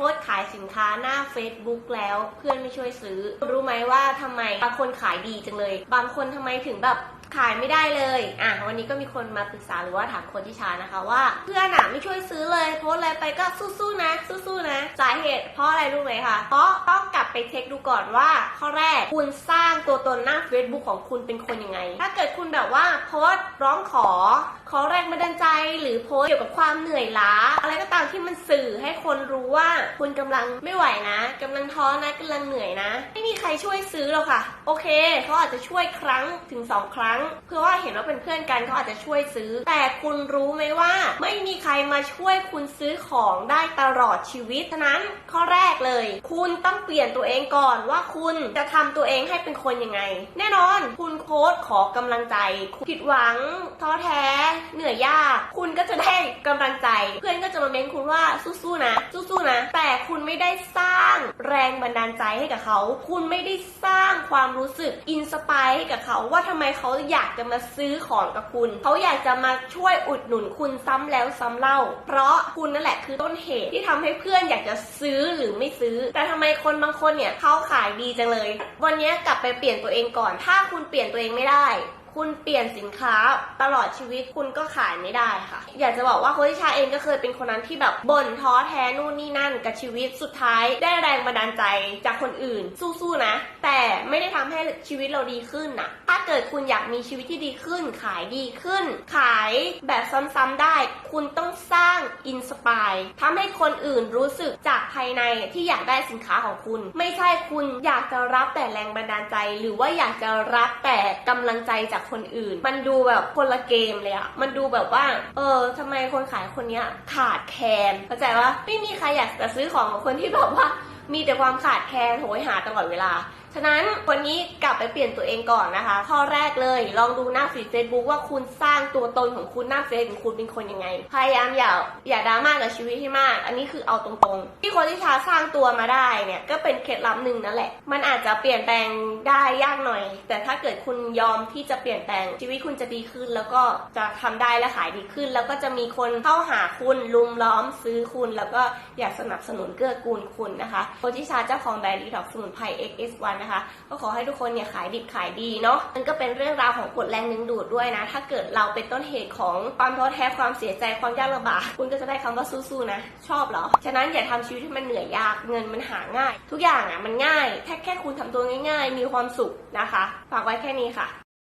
โพสต์ขายสินค้าหน้า Facebook แล้วเพื่อนไม่ช่วยซื้อ รู้ไหมว่าทำไมบางคนขายดีจังเลย บางคนทำไมถึงแบบ ขายไม่ได้เลยอะวันนี้ก็มีคนมาปรึกษาหรือว่าถามคนที่ชานะคะว่า เพื่อนอะไม่ช่วยซื้อเลยโพสอะไรไปก็สู้ๆนะ สู้ๆนะ สาเหตุเพราะอะไรรู้ไหมคะ เพราะต้องกลับไปเช็คดูก่อนว่า ข้อแรกคุณสร้างตัวตนหน้า Facebook ของคุณเป็นคนยังไง ถ้าเกิดคุณแบบว่าโพสร้องขอ ขอแรงบันดาลใจ หรือโพสเกี่ยวกับความเหนื่อยล้า อะไรก็ตามที่มันสื่อให้คนรู้ว่าคุณกำลังไม่ไหวนะกำลังท้อนะกำลังเหนื่อยนะ ไม่มีใครช่วยซื้อหรอกค่ะ โอเคเขาอาจจะช่วยครั้งถึงสองครั้งเพื่อว่าเห็นว่าเป็นเพื่อนกันเขาอาจจะช่วยซื้อ แต่คุณรู้ไหมว่า ไม่มีใครมาช่วยคุณซื้อของได้ตลอดชีวิตฉะนั้นข้อแรกเลย คุณต้องเปลี่ยนตัวเองก่อนว่าคุณจะทำตัวเองให้เป็นคนยังไง แน่นอน คุณโค้ดขอกำลังใจผิดหวังท้อแท้ เหนื่อยยาก คุณก็จะได้กำลังใจ เพื่อนก็จะมาเม้นคุณว่าสู้ๆนะ สู้ๆนะ แต่คุณไม่ได้สร้าง แรงบันดาลใจให้กับเขา คุณไม่ได้สร้างความรู้สึกอินสปายให้กับเขาว่าทำไมเขาอยากจะมาซื้อของกับคุณ เขาอยากจะมาช่วยอุดหนุนคุณซ้ำแล้วซ้ำเล่า เพราะคุณนั่นแหละคือต้นเหตุที่ทำให้เพื่อนอยากจะซื้อหรือไม่ซื้อ แต่ทำไมคนบางคนเนี่ยเขาขายดีจังเลย วันนี้กลับไปเปลี่ยนตัวเองก่อน ถ้าคุณเปลี่ยนตัวเองไม่ได้คุณเปลี่ยนสินค้าตลอดชีวิตคุณก็ขายไม่ได้ค่ะ อยากจะบอกว่าโคชิชาเองก็เคยเป็นคนนั้นที่แบบบ่นท้อแท้นู่นนี่นั่นกับชีวิตสุดท้ายได้แรงบันดาลใจจากคนอื่น สู้ๆนะ แต่ไม่ได้ทำให้ชีวิตเราดีขึ้นนะถ้าเกิดคุณอยากมีชีวิตที่ดีขึ้น ขายดีขึ้น ขายแบบซ้ำๆได้ คุณต้องสร้างอินสปายทำให้คนอื่นรู้สึกจากภายในที่อยากได้สินค้าของคุณ ไม่ใช่คุณอยากจะรับแต่แรงบันดาลใจ หรือว่าอยากจะรับแต่กำลังใจจากคนอื่น มันดูแบบคนละเกมเลยอะมันดูแบบว่า เออทำไมคนขายคนเนี้ยขาดแคลนเข้าใจว่าไม่มีใครอยากจะซื้อของของคนที่แบบว่ามีแต่ความขาดแคลนโหยหาตลอดเวลา ฉะนั้นวันนี้กลับไปเปลี่ยนตัวเองก่อนนะคะ ข้อแรกเลยลองดูหน้าฟีดเฟซบุ๊กว่าคุณสร้างตัวตนของคุณหน้าเฟซของคุณเป็นคนยังไง พยายามอย่าอย่าดราม่ากับชีวิตให้มาก อันนี้คือเอาตรงๆ ที่คนที่ชาสร้างตัวมาได้เนี่ยก็เป็นเคล็ดลับหนึ่งนั่นแหละ มันอาจจะเปลี่ยนแปลงได้ยากหน่อย แต่ถ้าเกิดคุณยอมที่จะเปลี่ยนแปลงชีวิตคุณจะดีขึ้น แล้วก็จะทำได้และขายดีขึ้น แล้วก็จะมีคนเข้าหาคุณลุมล้อมซื้อคุณ แล้วก็อยากสนับสนุนเกื้อกูลคุณนะคะโคชิชาเจ้าของแบรนด์ดีท็อกสมุนไพร XS1 นะคะ ก็ขอให้ทุกคนเนี่ยขายดิบขายดีเนาะมันก็เป็นเรื่องราวของกฎแรงดึงดูดด้วยนะ ถ้าเกิดเราเป็นต้นเหตุของความท้อแท้ความเสียใจความยากลำบากคุณก็จะได้คำว่าสู้ๆนะ ชอบเหรอ ฉะนั้นอย่าทำชีวิตที่มันเหนื่อยยากเงินมันหาง่าย ทุกอย่างอะมันง่ายแค่แค่คุณทำตัวง่าย ๆ มีความสุขนะคะฝากไว้แค่นี้ค่ะ